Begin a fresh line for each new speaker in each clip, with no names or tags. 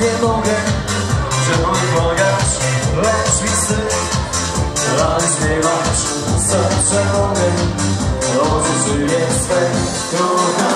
nie mogę Gdzie mój pojazd, lecz mi syk Ale śpiewasz serce mogę Odzyskuje swe. Kochanie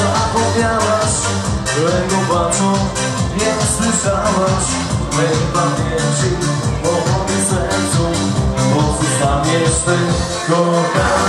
zapomniałaś Którego patrzą, nie słyszałaś? Mej pamięci, o moim sercu Pozostaniesz ty, kochana,